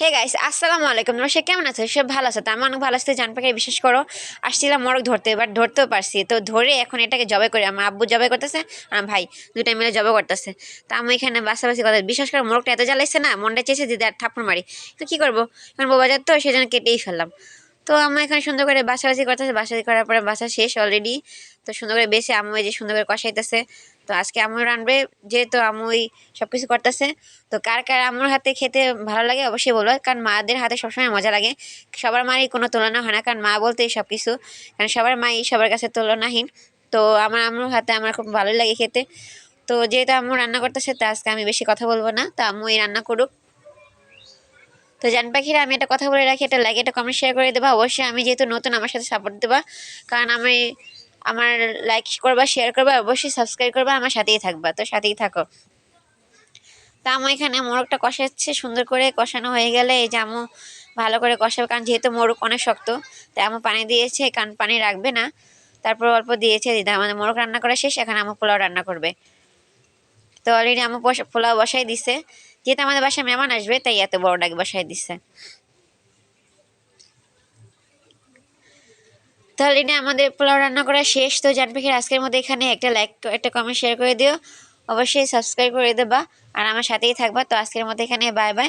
Hey guys আসসালামু আলাইকুম তোমরা সে কেমন আছো? সব ভালো আছে? তো আমি অনেক ভালো আসতে জান পাখি বিশ্বাস করো, আসছিলাম মরক ধরতে এবার ধরতেও পারছি। তো ধরে এখন এটাকে জবে করি। আমার আব্বু জবে করতেছে আর ভাই দুটাই মিলে জবে করতেছে। তো আমি এখানে বাসাবাসি কথা বিশ্বাস করো মোরগটা এত জ্বালাইছে না, মনটা চেয়েছে যে আর থাপ্পড় মারি। তো কী করব? এখন বাজার তো সেই জন্য কেটেই ফেললাম। তো আমরা এখানে সুন্দর করে বাসাবাসি করতেছে, বাসাবাসি করার পরে বাসা শেষ অলরেডি তো সুন্দর করে বেছে আম্মু যে সুন্দর করে কষাইতেছে। তো আজকে আম্মু রানবে যেহেতু আম্মুই সব কিছু করতেছে। তো কার কার আম্মুর হাতে খেতে ভালো লাগে অবশ্যই বলব কারণ মাদের হাতে সবসময় মজা লাগে। সবার মারই কোনো তুলনা হয় না, কারণ মা বলতেই সব কিছু কারণ সবার মাই সবার কাছে তুলনাহীন। তো আমার আম্মুর হাতে আমার খুব ভালোই লাগে খেতে। তো যেহেতু আম্মু রান্না করতেছে, তো আজকে আমি বেশি কথা বলব না। তো আম্মু এই রান্না করুক। তো জান পাখিরা, আমি একটা কথা বলে রাখি, একটা লাইক একটা কমেন্ট শেয়ার করে দেবা। অবশ্যই আমি যেহেতু নতুন, আমার সাথে সাপোর্ট দেবা। কারণ আমি আমার লাইক করবা শেয়ার করবা, অবশ্যই সাবস্ক্রাইব করবা, আমার সাথেই থাকবা। তো সাথেই থাকো। তা আমার এখানে মোরগটা কষাচ্ছে, সুন্দর করে কষানো হয়ে গেলে, এই যে আমু ভালো করে কষাবে, কারণ যেহেতু মোরগ অনেক শক্ত, তাই আমু পানি দিয়েছে, কারণ পানি রাখবে না। তারপর অল্প দিয়েছে, দিদা, আমাদের মোরগ রান্না করা শেষ, এখন আমু পোলাও রান্না করবে। তো অলরেডি আমার পোলাও বসাই দিছে। যেহেতু আমাদের বাসায় মেহমান আসবে, তাই এত বড় ডাক বসাই দিছে। তাহলে এটা আমাদের পোলাও রান্না করা শেষ। তো জানবে আজকের মধ্যে এখানে একটা লাইক একটা কমেন্ট শেয়ার করে দিও। অবশ্যই সাবস্ক্রাইব করে দেবা। আর আমার সাথেই থাকবা। তো আজকের মধ্যে এখানে বাই বাই